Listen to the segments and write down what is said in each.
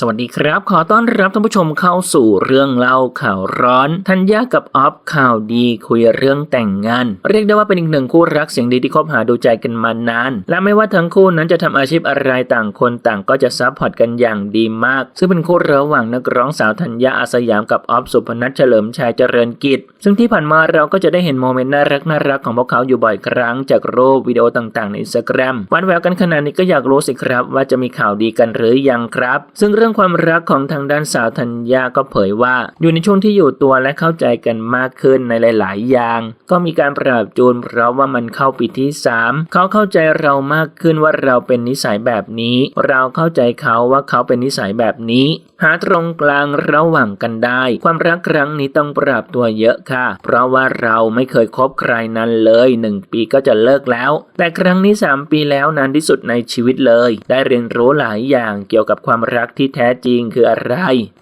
สวัสดีครับ ขอต้อนรับท่านผู้ชมเข้าสู่เรื่องเล่าข่าวร้อนธัญญากับออฟข่าวดีคุยเรื่องแต่งงาน เรียกได้ว่าเป็นอีกหนึ่งคู่รักเสียงดีที่คบหาดูใจกันมานาน และไม่ว่าทั้งคู่นั้นจะทำอาชีพอะไรต่างคนต่างก็จะซัพพอร์ตกันอย่างดีมาก ซึ่งเป็นคู่ระหว่างนักร้องสาวธัญญาอาสยามกับออฟสุพนัทเฉลิมชัยเจริญกิจ ซึ่งที่ผ่านมาเราก็จะได้เห็นโมเมนต์น่ารักน่ารักของพวกเขาอยู่บ่อยครั้งจากรูปวิดีโอต่างๆในอินสตาแกรมวันแววกันขนาดนี้ก็อยากรู้สิครับว่าจะมีข่าวดีกันหรือยังครับ ซึ่งเรื่องื่องความรักของทางด้านสาวธัญญาก็เผยว่า อยู่ในช่วงที่อยู่ตัวและเข้าใจกันมากขึ้นในหลาย ๆ อย่าง ก็มีการปรับจูนเพราะว่ามันเข้าปีที่ 3 เขาเข้าใจเรามากขึ้นว่าเราเป็นนิสัยแบบนี้ เราเข้าใจเขาว่าเขาเป็นนิสัยแบบนี้ หาตรงกลางระหว่างกันได้ ความรักครั้งนี้ต้องปรับตัวเยอะค่ะ เพราะว่าเราไม่เคยคบใครนั้นเลยหนึ่งปีก็จะเลิกแล้ว แต่ครั้งนี้ 3 ปีแล้วนานที่สุดในชีวิตเลย ได้เรียนรู้หลายอย่างเกี่ยวกับความรักที่แท้จริงคืออะไร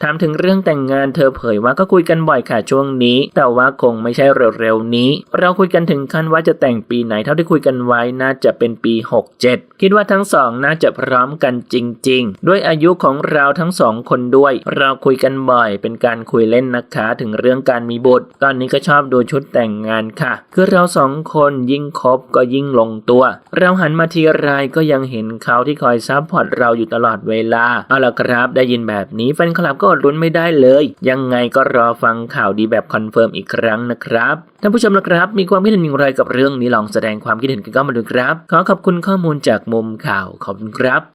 ถามถึงเรื่องแต่งงานเธอเผยว่าก็คุยกันบ่อยค่ะช่วงนี้ แต่ว่าคงไม่ใช่เร็วๆนี้ เราคุยกันถึงขั้นว่าจะแต่งปีไหนเท่าที่คุยกันไว้น่าจะเป็นปี 67 คิดว่าทั้งสองน่าจะพร้อมกันจริง ๆ ด้วยอายุของเราทั้งสองคนด้วย เราคุยกันบ่อยเป็นการคุยเล่นนะคะถึงเรื่องการมีบุตร ตอนนี้ก็ชอบดูชุดแต่งงานค่ะ คือเราสองคนยิ่งคบก็ยิ่งลงตัว เราหันมาทีไรก็ยังเห็นเขาที่คอยซัพพอร์ตเราอยู่ตลอดเวลาเอาล่ะครับได้ยินแบบนี้แฟนคลับก็ลุ้นไม่ได้เลย ยังไงก็รอฟังข่าวดีแบบคอนเฟิร์มอีกครั้งนะครับท่านผู้ชมนะครับ มีความคิดเห็นอย่างไรกับเรื่องนี้ลองแสดงความคิดเห็นกันก็มาดูครับ ขอขอบคุณข้อมูลจากมุมข่าวขอบคุณครับ